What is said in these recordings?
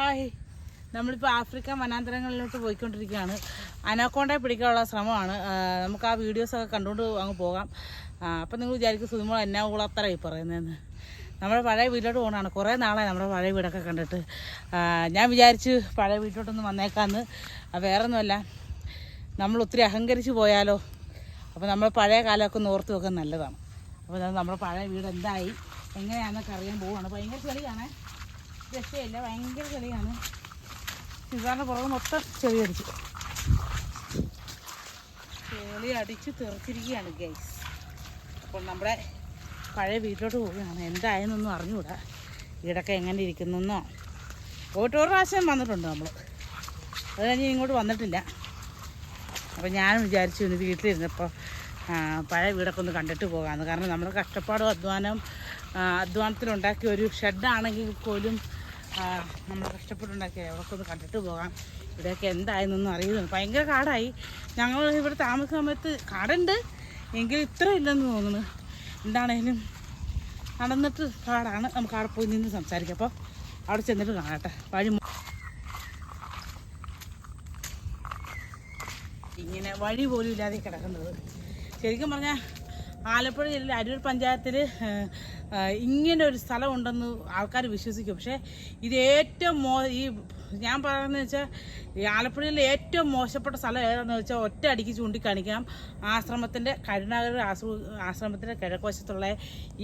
Hi. നമ്മളിപ്പോൾ African വനാന്തരങ്ങളിലോട്ട് പോയിക്കൊണ്ടിരിക്കുകയാണ്. അനാക്കോണ്ടെ പിടിക്കാനുള്ള ശ്രമമാണ്. നമുക്ക് ആ വീഡിയോസൊക്കെ കണ്ടുകൊണ്ട് അങ്ങ് പോകാം. അപ്പം നിങ്ങൾ വിചാരിക്കും സുതിമോൾ എന്നാ കുളത്തറ ഈ പറയുന്നതെന്ന് നമ്മുടെ പഴയ വീട്ടിലോട്ട് പോകണതാണ് കുറേ നാളായി നമ്മുടെ പഴയ വീടൊക്കെ കണ്ടിട്ട്. ഞാൻ വിചാരിച്ച് പഴയ വീട്ടിലോട്ടൊന്ന് വന്നേക്കാന്ന്. വേറെ ഒന്നുമല്ല നമ്മൾ ഒത്തിരി അഹങ്കരിച്ച് പോയാലോ? അപ്പോൾ നമ്മൾ പഴയ കാലമൊക്കെ ഒന്ന് ഓർത്ത് വെക്കാൻ നല്ലതാണ്. അപ്പോൾ നമ്മുടെ പഴയ വീട് എന്തായി? എങ്ങനെയാണെന്നൊക്കെ അറിയാൻ പോവുകയാണ് ഭയങ്കര ചെളിയാണ്. രക്ഷയില്ല ഭയങ്കര ചെളിയാണ്. ചുരിദാറിന് പുറകെ മൊത്തം ചെളി അടിച്ചു ചെളി അടിച്ച് തെറിച്ചിരിക്കുകയാണ് ഗൈസ് അപ്പോൾ നമ്മുടെ പഴയ വീട്ടിലോട്ട് പോവുകയാണ്. എന്തായെന്നൊന്നും അറിഞ്ഞുകൂടാ. വീടൊക്കെ എങ്ങനെ ഇരിക്കുന്നെന്നോ. ഒരു പ്രാവശ്യം വന്നിട്ടുണ്ട് നമ്മൾ അത് കഴിഞ്ഞ് ഇങ്ങോട്ട് വന്നിട്ടില്ല. അപ്പോൾ ഞാൻ വിചാരിച്ചു ഇന്ന് വീട്ടിലിരുന്നപ്പോൾ പഴയ വീടൊക്കെ ഒന്ന് കണ്ടിട്ട് പോകാമെന്ന്. കാരണം നമ്മുടെ കഷ്ടപ്പാടും അധ്വാനം അധ്വാനത്തിലുണ്ടാക്കിയ ഒരു ഷെഡാണെങ്കിൽ പോലും നമ്മൾ കഷ്ടപ്പെട്ടുണ്ടാക്കിയ അവിടെയൊക്കെ ഒന്ന് കണ്ടിട്ട് പോകാം. ഇവിടെയൊക്കെ എന്തായെന്നൊന്നും അറിയുന്നു ഭയങ്കര കാടായി. ഞങ്ങൾ ഇവിടെ താമസ സമയത്ത് കാടുണ്ട്. എങ്കിലും ഇത്ര ഇല്ലെന്ന് തോന്നുന്നു. എന്താണേലും നടന്നിട്ട് കാടാണ്. നമുക്ക് അവിടെ പോയി നിന്ന് സംസാരിക്കാം. അപ്പോൾ അവിടെ ചെന്നിട്ട് കാണട്ടെ. വഴി ഇങ്ങനെ വഴി പോലും ഇല്ലാതെ കിടക്കുന്നത്. ശരിക്കും പറഞ്ഞാൽ ആലപ്പുഴ ജില്ലയിലെ അരൂർ പഞ്ചായത്തിൽ ഇങ്ങനെ ഒരു സ്ഥലം ഉണ്ടെന്ന് ആൾക്കാർ വിശ്വസിക്കും. പക്ഷേ ഇത് ഏറ്റവും മോ ഈ ഞാൻ പറയുന്നത് വെച്ചാൽ ആലപ്പുഴയിലെ ഏറ്റവും മോശപ്പെട്ട സ്ഥലം ഏതാണെന്ന് വെച്ചാൽ ഒറ്റ അടിക്ക് ചൂണ്ടിക്കാണിക്കാം. ആശ്രമത്തിന്റെ കരുണാകര ആശ്ര ആശ്രമത്തിന്റെ കിഴക്കുവശത്തുള്ള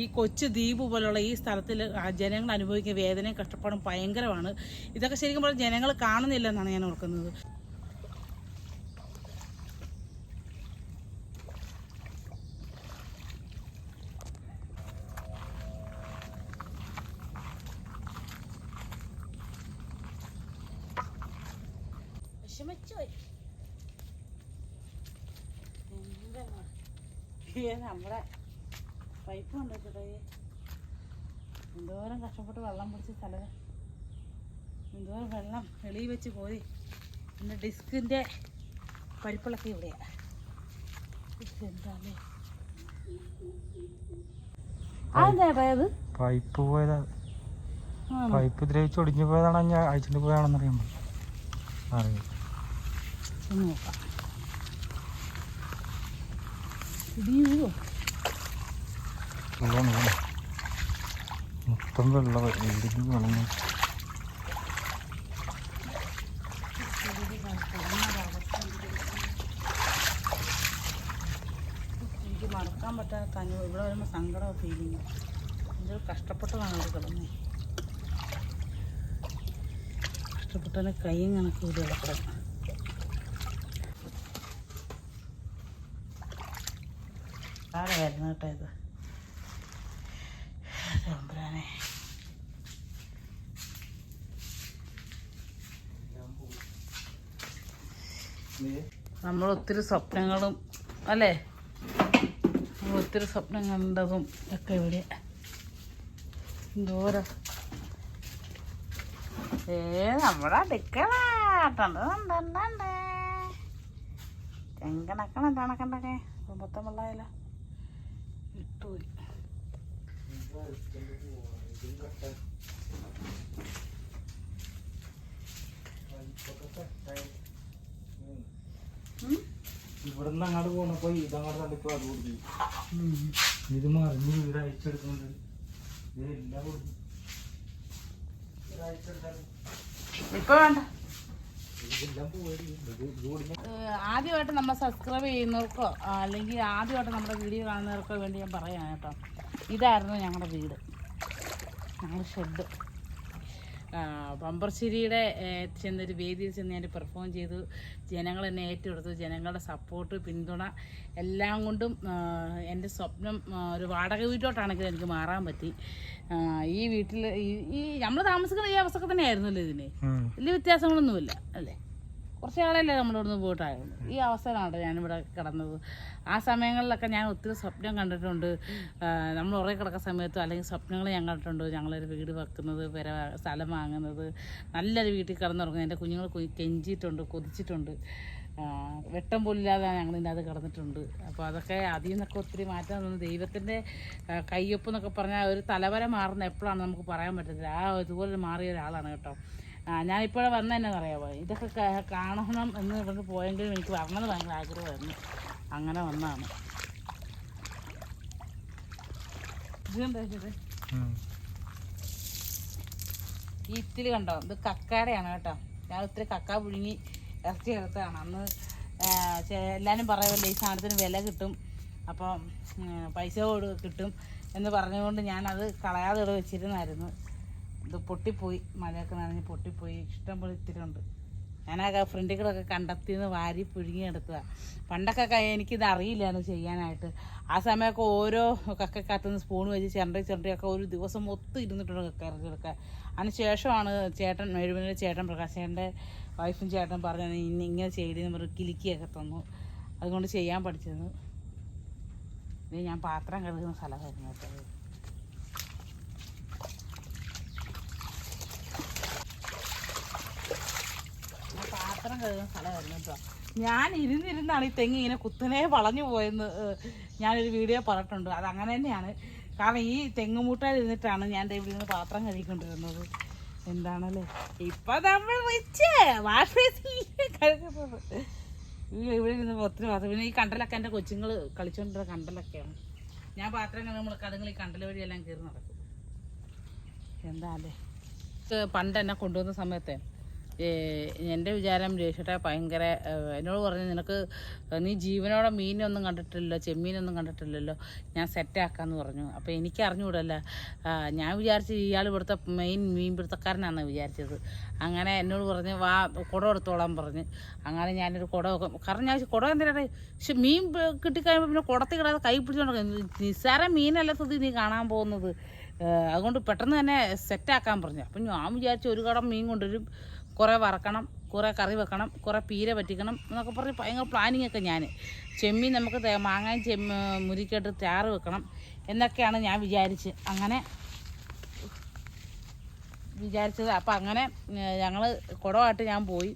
ഈ കൊച്ചു ദ്വീപ് പോലുള്ള ഈ സ്ഥലത്തിൽ ജനങ്ങൾ അനുഭവിക്കുന്ന വേദനയും കഷ്ടപ്പാടും ഭയങ്കരമാണ്. ഇതൊക്കെ ശരിക്കും പറഞ്ഞാൽ ജനങ്ങൾ കാണുന്നില്ലെന്നാണ് ഞാൻ ഓർക്കുന്നത് വിഷമിച്ചുപോയി എന്താണ്? ഏ, നമ്മുടെ പൈപ്പ് കൊണ്ടുവച്ചിട്ടേ എന്തോരം കഷ്ടപ്പെട്ട് വെള്ളം പിടിച്ച സ്ഥലം എന്തോരം വെള്ളം വെളി വെച്ച് പോയി. എന്റെ ഡിസ്കിന്റെ പരിപ്പിളൊക്കെ ഇവിടെയാ. എന്താല്ലേ അതെന്താ അത് പൈപ്പ് പോയതാ. പൈപ്പ് ദ്രവിച്ച് ഒടിഞ്ഞു പോയതാണോ ഞാൻ അയച്ചിട്ട് പോയതാണെന്ന് അറിയാൻ അറിയാം നോക്കാം. ഇടിയോ വെള്ളം വീണ്. മൊത്തം വെള്ളം ഇടിഞ്ഞ് എനിക്ക് മറക്കാൻ പറ്റാത്ത അനുഭവം. ഇവിടെ വരുമ്പോൾ സങ്കടം ഫീലിങ് എന്തൊരു കഷ്ടപ്പെട്ടതാണ് ഇവിടെ കിടന്നേ. കഷ്ടപ്പെട്ടതിന് കൈയും കണക്ക് ഇവിടെ കിടക്കണം ആരായിരുന്നു കേട്ടോ ഇത്. തമ്പുരാനെ നമ്മൾ ഒത്തിരി സ്വപ്നങ്ങളും അല്ലേ? ഒത്തിരി സ്വപ്നം കണ്ടതും ഒക്കെ ഇവിടെ. എന്തോരം. ഏ നമ്മുടെ അടുക്കള. ചെങ്കണക്കണം തണക്കണ്ടൊക്കെ മൊത്തം വെള്ളമായില്ല. ഇട്ടുപോയി ഉം? ഇവിടുന്ന് അങ്ങോട്ട് പോണപ്പോ ഇതങ്ങോട്ട് തള്ളിപ്പോ അത് ഉം. ഇത് മറിഞ്ഞ് വീട് അയച്ചെടുക്കുന്നുണ്ട് ഇത് എല്ലാം അയച്ചെടുത്താലും ഇപ്പൊ വേണ്ട. ആദ്യമായിട്ട് നമ്മൾ സബ്സ്ക്രൈബ് ചെയ്യുന്നവർക്കോ അല്ലെങ്കിൽ ആദ്യമായിട്ട് നമ്മുടെ വീഡിയോ കാണുന്നവർക്കോ വേണ്ടി ഞാൻ പറയാം കേട്ടോ. ഇതായിരുന്നു ഞങ്ങളുടെ വീട്. ഞങ്ങളുടെ ഷെഡ് പമ്പർശ്ശേരിയുടെ ചെന്നൊരു വേദിയിൽ ചെന്ന് ഞാൻ പെർഫോം ചെയ്തു. ജനങ്ങൾ എന്നെ ഏറ്റെടുത്തു. ജനങ്ങളുടെ സപ്പോർട്ട് പിന്തുണ എല്ലാം കൊണ്ടും എന്റെ സ്വപ്നം ഒരു വാടക വീട്ടിലോട്ടാണെങ്കിൽ എനിക്ക് മാറാൻ പറ്റി. ഈ വീട്ടിൽ ഈ നമ്മൾ താമസിക്കുന്ന ഈ അവസ്ഥ തന്നെയായിരുന്നല്ലോ ഇതിന്. വലിയ വ്യത്യാസങ്ങളൊന്നുമില്ല അല്ലേ? കുറച്ച് നാളല്ലേ നമ്മളിവിടുന്ന് പോയിട്ടായിരുന്നു ഈ അവസരമാണ് ഞാനിവിടെ കിടന്നത്. ആ സമയങ്ങളിലൊക്കെ ഞാൻ ഒത്തിരി സ്വപ്നം കണ്ടിട്ടുണ്ട്. നമ്മൾ ഉറങ്ങി കിടക്കുന്ന സമയത്തും അല്ലെങ്കിൽ സ്വപ്നങ്ങൾ ഞാൻ കണ്ടിട്ടുണ്ട്. ഞങ്ങളൊരു വീട് വെക്കുന്നത് പെര സ്ഥലം വാങ്ങുന്നത് നല്ലൊരു വീട്ടിൽ കിടന്നുറങ്ങുന്നത്. എന്റെ കുഞ്ഞുങ്ങൾ കെഞ്ചിയിട്ടുണ്ട് കൊതിച്ചിട്ടുണ്ട്. വെട്ടം പോലില്ലാതെ ഞങ്ങൾ ഇതിന്റെ അത് കിടന്നിട്ടുണ്ട്. അപ്പോൾ അതൊക്കെ അതിൽ നിന്നൊക്കെ ഒത്തിരി മാറ്റം തോന്നുന്നു ദൈവത്തിന്റെ കയ്യൊപ്പ് എന്നൊക്കെ പറഞ്ഞാൽ ഒരു തലവര മാറുന്ന എപ്പോഴാണ് നമുക്ക് പറയാൻ പറ്റത്തില്ല. ആ ഇതുപോലെ മാറിയ ഒരാളാണ് കേട്ടോ. ആ ഞാനിപ്പോഴേ വന്ന തന്നെ പറയാവോ ഇതൊക്കെ കാണണം എന്ന് ഇവിടെ പോയെങ്കിലും എനിക്ക് വരണമെന്ന് ഭയങ്കര ആഗ്രഹമായിരുന്നു. അങ്ങനെ വന്നതാണ്. ഈ ഇത്തിരി കണ്ടോ? ഇത് കക്കയുടെയാണ് കേട്ടോ. ഞാൻ ഒത്തിരി കക്ക പുഴുങ്ങി ഇറച്ചി എടുത്തതാണ്. അന്ന് എല്ലാവരും പറയുമല്ലോ ഈ സാധനത്തിന് വില കിട്ടും. അപ്പം പൈസ കൊടു കിട്ടും എന്ന് പറഞ്ഞുകൊണ്ട് ഞാനത് കളയാതെ ഇവിടെ വെച്ചിരുന്നായിരുന്നു. ഇത് പൊട്ടിപ്പോയി മഴയൊക്കെ നനഞ്ഞ് പൊട്ടിപ്പോയി. ഇഷ്ടം പോലെ ഇത്തിരി ഉണ്ട് ഞാനൊക്കെ ഫ്രണ്ടുകളൊക്കെ കണ്ടെത്തിന്ന് വാരി പുഴുങ്ങി എടുത്തതാണ് പണ്ടൊക്കെ എനിക്കിത് അറിയില്ലായിരുന്നു ചെയ്യാനായിട്ട്. ആ സമയമൊക്കെ ഓരോ കക്കക്കകത്തുനിന്ന് സ്പൂൺ വെച്ച് ചിരണ്ടി ചിരണ്ടിയൊക്കെ ഒരു ദിവസം മൊത്തം ഇരുന്നിട്ടുണ്ട് കക്ക ഇറച്ചിയൊക്കെ അതിന് ശേഷമാണ് ചേട്ടൻ മെഴുവിനെ ചേട്ടൻ പ്രകാശേന്റെ വൈഫും ചേട്ടൻ പറഞ്ഞു ഇനി ഇങ്ങനെ ചെയ്തെന്ന് പറഞ്ഞ് കിലുക്കിയൊക്കെ തന്നു. അതുകൊണ്ട് ചെയ്യാൻ പഠിച്ചത് ഇത് ഞാൻ പാത്രം കഴുകുന്ന സ്ഥലമായിരുന്നു കേട്ടോ ഇത്. ഞാൻ പാത്രം കഴുകുന്ന സ്ഥലമായിരുന്നു കേട്ടോ. ഞാൻ ഇരുന്നിരുന്നാണ് ഈ തെങ്ങ് ഇങ്ങനെ കുത്തനെ വളഞ്ഞു പോയെന്ന് ഞാനൊരു വീഡിയോ പറഞ്ഞിട്ടുണ്ട്. അത് അങ്ങനെ തന്നെയാണ്. കാരണം ഈ തെങ്ങുമൂട്ടാൽ ഇരുന്നിട്ടാണ് ഞാൻ ഇവിടെ നിന്ന് പാത്രം കഴുകിക്കൊണ്ടിരുന്നത്. എന്താണല്ലേ? ഇപ്പൊ നമ്മൾ വെച്ച് വാഷ് ബേസിൽ ഇവിടെ ഇരുന്ന് ഒത്തിരി പാത്രം. പിന്നെ ഈ കണ്ടലൊക്കെ എന്റെ കൊച്ചുങ്ങൾ കളിച്ചുകൊണ്ടിരുന്ന കണ്ടലൊക്കെയാണ്. ഞാൻ പാത്രം കഴുകുമ്പോൾ അതുങ്ങൾ ഈ കണ്ടൽ വഴിയെല്ലാം കയറി നടക്കും. എന്താ അല്ലേ? പണ്ട് എന്നെ കൊണ്ടുവന്ന സമയത്ത് എന്റെ വിചാരം രേഷിട്ട ഭയങ്കര എന്നോട് പറഞ്ഞു നിനക്ക് നീ ജീവനോടെ മീനൊന്നും കണ്ടിട്ടില്ലല്ലോ ചെമ്മീനൊന്നും കണ്ടിട്ടില്ലല്ലോ ഞാൻ സെറ്റാക്കാന്ന് പറഞ്ഞു. അപ്പോൾ എനിക്ക് അറിഞ്ഞുകൂടല്ല. ഞാൻ വിചാരിച്ചു ഇയാൾ ഇവിടുത്തെ മെയിൻ മീൻ പിടുത്തക്കാരനാണെന്ന് വിചാരിച്ചത്. അങ്ങനെ എന്നോട് പറഞ്ഞ് വാ കുടം എടുത്തോളാൻ പറഞ്ഞ്. അങ്ങനെ ഞാനൊരു കുടമൊക്കെ കാരണം ഞാൻ കുടം എന്തിനാണ്? പക്ഷെ മീൻ കിട്ടിക്കഴിയുമ്പോൾ പിന്നെ കുടത്തിൽ കിടാതെ കൈ പിടിച്ചോണ്ട് നിസ്സാര മീനല്ല സ്ഥിതി നീ കാണാൻ പോകുന്നത്. അതുകൊണ്ട് പെട്ടെന്ന് തന്നെ സെറ്റാക്കാൻ പറഞ്ഞു. അപ്പം ഞാൻ വിചാരിച്ചു ഒരു കടം മീൻ കൊണ്ടുവരും. കുറേ വറക്കണം കുറേ കറി വെക്കണം കുറേ പീര പറ്റിക്കണം എന്നൊക്കെ പറഞ്ഞ് ഭയങ്കര പ്ലാനിങ് ഒക്കെ ഞാൻ ചെമ്മീൻ നമുക്ക് മാങ്ങാൻ ചെമ്മ മുരിക്കിട്ട് ചാറ് വെക്കണം എന്നൊക്കെയാണ് ഞാൻ വിചാരിച്ച്. അങ്ങനെ വിചാരിച്ചത്. അപ്പം അങ്ങനെ ഞങ്ങൾ കുടമായിട്ട് ഞാൻ പോയി.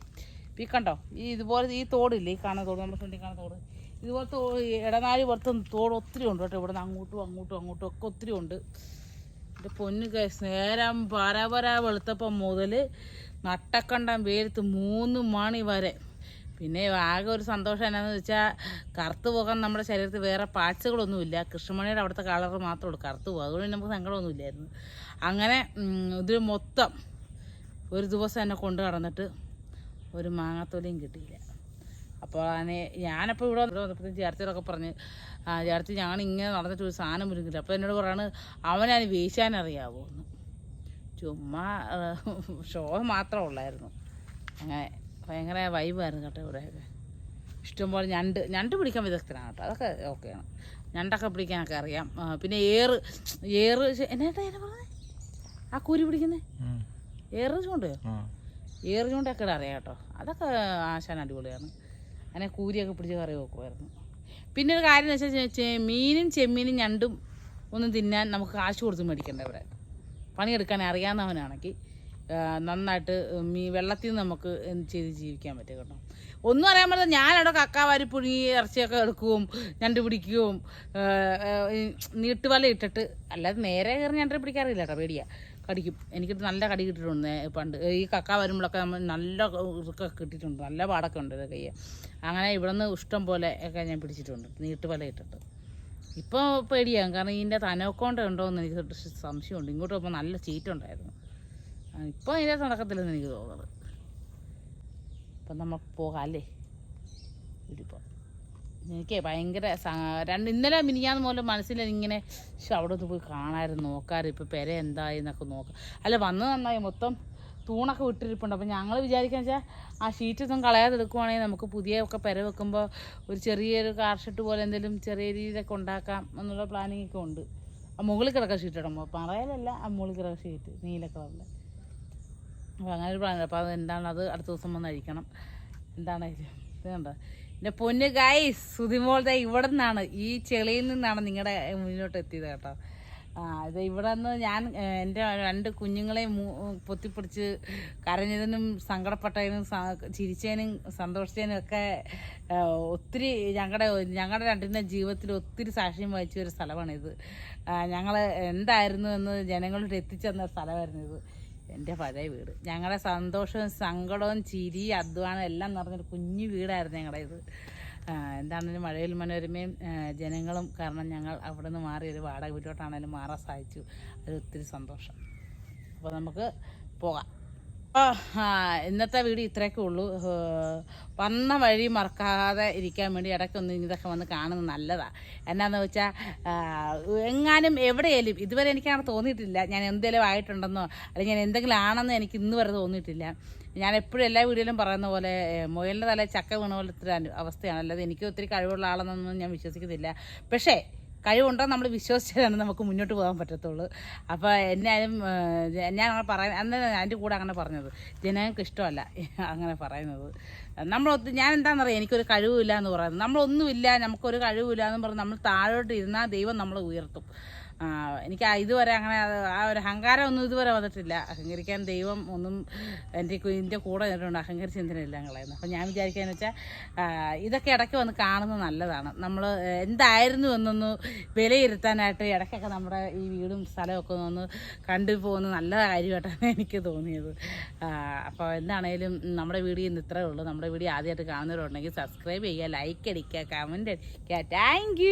ഈ കണ്ടോ ഈ ഇതുപോലെ ഈ തോടില്ലേ ഈ കാണുന്ന തോട് നമ്മുടെ ഫ്രണ്ടിൽ കാണുന്ന തോട്. ഇതുപോലത്തെ ഇടനാഴി പുറത്ത് തോട് ഒത്തിരി ഉണ്ട് കേട്ടോ. ഇവിടെ നിന്ന് അങ്ങോട്ടും അങ്ങോട്ടും അങ്ങോട്ടും ഒക്കെ ഒത്തിരി ഉണ്ട്. എന്റെ പൊന്നു കേസ് നേരം പരപര വെളുത്തപ്പം മുതൽ നട്ടക്കണ്ടം വെയിലത്ത് മൂന്ന് മണി വരെ. പിന്നെ ആകെ ഒരു സന്തോഷം എന്നാന്ന് വെച്ചാൽ കറുത്ത് പോകാൻ നമ്മുടെ ശരീരത്തിൽ വേറെ പാഴ്ചകളൊന്നുമില്ല. കൃഷ്ണമണിയുടെ അവിടുത്തെ കളർ മാത്രമേ ഉള്ളൂ. കറുത്ത് പോകും. അതുകൊണ്ട് നമുക്ക് സങ്കടമൊന്നുമില്ലായിരുന്നു. അങ്ങനെ ഇത് മൊത്തം ഒരു ദിവസം എന്നെ കൊണ്ട് കടന്നിട്ട് ഒരു മാങ്ങാത്തൊലിയും കിട്ടിയില്ല. അപ്പോൾ അതിനെ ഞാനപ്പോൾ ഇവിടെ വന്നപ്പോഴത്തേക്കും ചേർത്തിയോടൊക്കെ പറഞ്ഞ് ചേർത്തി ഞാൻ ഇങ്ങനെ നടന്നിട്ട് ഒരു സാധനം വരുന്നില്ല അപ്പോൾ എന്നോട് പറയാണ് അവനതിന് വീശാൻ അറിയാവോ എന്ന്. ചുമ്മാ ഷോ മാത്രമേ ഉള്ളായിരുന്നു. അങ്ങനെ ഭയങ്കര വൈബായിരുന്നു കേട്ടോ ഇവിടെയൊക്കെ. ഇഷ്ടംപോലെ ഞണ്ട് ഞണ്ട് പിടിക്കാൻ വിദഗ്ധനാണ് കേട്ടോ. അതൊക്കെ ഓക്കെയാണ് ഞണ്ടൊക്കെ പിടിക്കാനൊക്കെ അറിയാം. പിന്നെ ഏറ് ഏറ് എന്നാ പറഞ്ഞത് ആ കൂരി പിടിക്കുന്നേ. ഏറ് ചൂണ്ട്. ഏറ് ചൂണ്ടൊക്കെ അറിയാം കേട്ടോ. അതൊക്കെ ആശാൻ അടിപൊളിയാണ്. അങ്ങനെ കൂരിയൊക്കെ പിടിച്ച് കറി വെക്കുമായിരുന്നു. പിന്നെ ഒരു കാര്യം എന്ന് വെച്ചാൽ മീനും ചെമ്മീനും ഞണ്ടും ഒന്നും തിന്നാൻ നമുക്ക് കാശ് കൊടുത്ത് മേടിക്കണ്ട ഇവിടെ. പണിയെടുക്കാൻ അറിയാവുന്നവനാണെങ്കിൽ നന്നായിട്ട് മീ വെള്ളത്തിൽ നിന്ന് നമുക്ക് ചെയ്ത് ജീവിക്കാൻ പറ്റും കേട്ടോ. ഒന്നും അറിയാൻ പറ്റില്ല. ഞാനവിടെ കക്കാവാരി പുഴുങ്ങി ഇറച്ചിയൊക്കെ എടുക്കുകയും ഞണ്ട് പിടിക്കുകയും നീട്ടുവല ഇട്ടിട്ട് അല്ലാതെ നേരെ കയറി ഞണ്ട് പിടിക്കാറില്ല കേട്ടോ പേടിയാ. കടിക്കും. എനിക്ക് നല്ല കടി കിട്ടിയിട്ടുണ്ട് പണ്ട്. ഈ കക്ക വരുമ്പോഴൊക്കെ നമ്മൾ നല്ല ഇതൊക്കെ കിട്ടിയിട്ടുണ്ട്. നല്ല പാടൊക്കെ ഉണ്ട് ഇതൊക്കെ. അങ്ങനെ ഇവിടെ നിന്ന് ഇഷ്ടം പോലെ ഒക്കെ ഞാൻ പിടിച്ചിട്ടുണ്ട് നീട്ടുവല ഇട്ടിട്ട്. ഇപ്പോൾ പേടിയാകും കാരണം ഇതിന്റെ തനോക്കോണ്ട ഉണ്ടോ എന്ന് എനിക്ക് സംശയമുണ്ട്. ഇങ്ങോട്ട് പോകുമ്പോൾ നല്ല ചീറ്റുണ്ടായിരുന്നു. ഇപ്പോൾ ഇതിന്റെ നടക്കത്തില്ലെന്ന് എനിക്ക് തോന്നുന്നത്. അപ്പം നമ്മൾ പോകാം അല്ലേ? ഇടിപ്പോൾ എനിക്ക് ഭയങ്കര രണ്ട് ഇന്നലെ മിനിഞ്ഞാന്ന് പോലും മനസ്സിൽ ഇങ്ങനെ "ശ്ശോ, അവിടെ ഒന്ന് പോയി കാണാമായിരുന്നു നോക്കാറ് ഇപ്പോൾ പെര എന്തായി എന്നൊക്കെ നോക്കാം. അല്ല വന്ന് നന്നായി. മൊത്തം തൂണൊക്കെ വിട്ടിരിപ്പുണ്ട്. അപ്പം ഞങ്ങൾ വിചാരിക്കുക വെച്ചാൽ ആ ഷീറ്റൊന്നും കളയാതെ എടുക്കുവാണെങ്കിൽ നമുക്ക് പുതിയ ഒക്കെ പെര വെക്കുമ്പോൾ ഒരു ചെറിയൊരു കാർ ഷെട്ട് പോലെ എന്തെങ്കിലും ചെറിയ രീതിയിലൊക്കെ ഉണ്ടാക്കാം എന്നുള്ള പ്ലാനിങ് ഒക്കെ ഉണ്ട്. ആ മുകളിൽ കിടക്കുന്ന ഷീറ്റ് ഇടുമ്പോൾ പറയലല്ല ആ മുകളിൽ കിടക്കുന്ന ഷീറ്റ് നീല കളറിൽ അപ്പോൾ അങ്ങനെ ഒരു പ്ലാൻ അപ്പോൾ അത് എന്താണ്? അത് അടുത്ത ദിവസം വന്ന് അഴിക്കണം. എന്താണ് ഇത്? കണ്ടോ? എന്റെ പൊന്ന് ഗൈസ് സുതിമോൾ ദേ ഇവിടെ നിന്നാണ് ഈ ചെളിയിൽ നിന്നാണ് നിങ്ങളുടെ മുന്നിലോട്ട് എത്തിയത് കേട്ടോ. ഇത് ഇവിടെ നിന്ന് ഞാൻ എന്റെ രണ്ട് കുഞ്ഞുങ്ങളെ പൊത്തിപ്പിടിച്ച് കരഞ്ഞതിനും സങ്കടപ്പെട്ടതിനും ചിരിച്ചതിനും സന്തോഷിച്ചതിനും ഒക്കെ ഒത്തിരി ഞങ്ങളുടെ ഞങ്ങളുടെ രണ്ടിന്റെ ജീവിതത്തിൽ ഒത്തിരി സാക്ഷ്യം വഹിച്ച ഒരു സ്ഥലമാണിത് ഞങ്ങൾ എന്തായിരുന്നു എന്ന് ജനങ്ങളോട് എത്തിച്ചെന്ന സ്ഥലമായിരുന്നു ഇത്. എന്റെ പഴയ വീട്. ഞങ്ങളുടെ സന്തോഷവും സങ്കടവും ചിരി അധ്വാനം എല്ലാം നിറഞ്ഞൊരു കുഞ്ഞു വീടായിരുന്നു ഞങ്ങളുടെ ഇത്. എന്താണെങ്കിലും മഴയിൽ മനോരമയും ജനങ്ങളും കാരണം ഞങ്ങൾ അവിടെ നിന്ന് മാറി ഒരു വാടക വീട്ടിലോട്ടാണെങ്കിലും മാറാൻ സാധിച്ചു. അത് ഒത്തിരി സന്തോഷം. അപ്പോൾ നമുക്ക് പോകാം. ഇന്നത്തെ വീട് ഇത്രയൊക്കെ ഉള്ളൂ. വന്ന വഴി മറക്കാതെ ഇരിക്കാൻ വേണ്ടി ഇടയ്ക്കൊന്ന് ഇതൊക്കെ വന്ന് കാണുന്നത് നല്ലതാണ് എന്നാന്ന് വെച്ചാൽ എങ്ങാനും എവിടെയെങ്കിലും ഇതുവരെ എനിക്കങ്ങനെ തോന്നിയിട്ടില്ല. ഞാൻ എന്തെങ്കിലും ആയിട്ടുണ്ടെന്നോ അല്ലെങ്കിൽ ഞാൻ എന്തെങ്കിലും ആണെന്നോ എനിക്ക് ഇന്ന് വരെ തോന്നിയിട്ടില്ല. ഞാൻ എപ്പോഴും എല്ലാ വീഡിയോയിലും പറയുന്ന പോലെ മുയലിന്റെ തല ചക്ക വീണ പോലെ ഒരു അവസ്ഥയാണ്. അല്ലാതെ എനിക്ക് ഒത്തിരി കഴിവുള്ള ആളെന്നൊന്നും ഞാൻ വിശ്വസിക്കുന്നില്ല. പക്ഷേ കഴിവുണ്ടോ നമ്മൾ വിശ്വസിച്ചാലാണ് നമുക്ക് മുന്നോട്ട് പോകാൻ പറ്റത്തുള്ളൂ. അപ്പോൾ എന്നാലും ഞാൻ അങ്ങനെ പറയാൻ അന്ന് എന്റെ കൂടെ അങ്ങനെ പറഞ്ഞത്. ജനങ്ങൾക്ക് ഇഷ്ടമല്ല അങ്ങനെ പറയുന്നത്. നമ്മൾ ഞാൻ എന്താണെന്നറിയാം എനിക്കൊരു കഴിവില്ല എന്ന് പറയുന്നത്. നമ്മളൊന്നുമില്ല നമുക്കൊരു കഴിവില്ല എന്ന് പറഞ്ഞ് നമ്മൾ താഴോട്ട് ഇരുന്നാൽ ദൈവം നമ്മളെ ഉയർത്തും. എനിക്ക് ഇതുവരെ അങ്ങനെ ആ ഒരു അഹങ്കാരം ഒന്നും ഇതുവരെ വന്നിട്ടില്ല. അഹങ്കരിക്കാൻ ദൈവം ഒന്നും എന്റെ എന്റെ കൂടെ നിന്നിട്ടുണ്ട്. അഹങ്കരിച്ച് കളയുന്നത് അപ്പം ഞാൻ വിചാരിക്കാന്ന് വെച്ചാൽ ഇതൊക്കെ ഇടയ്ക്ക് വന്ന് കാണുന്നത് നല്ലതാണ്. നമ്മൾ എന്തായിരുന്നു എന്നൊന്ന് വിലയിരുത്താനായിട്ട് ഇടയ്ക്കൊക്കെ നമ്മുടെ ഈ വീടും സ്ഥലമൊക്കെ ഒന്ന് കണ്ടു പോകുന്നത് നല്ല കാര്യമായിട്ടാണ് എനിക്ക് തോന്നിയത്. അപ്പോൾ എന്താണേലും നമ്മുടെ വീഡിയോ ഇന്ന് ഇത്രേ ഉള്ളൂ. നമ്മുടെ വീഡിയോ ആദ്യമായിട്ട് കാണുന്നവരുണ്ടെങ്കിൽ സബ്സ്ക്രൈബ് ചെയ്യുക ലൈക്ക് അടിക്കുക കമന്റ് അടിക്കുക. താങ്ക്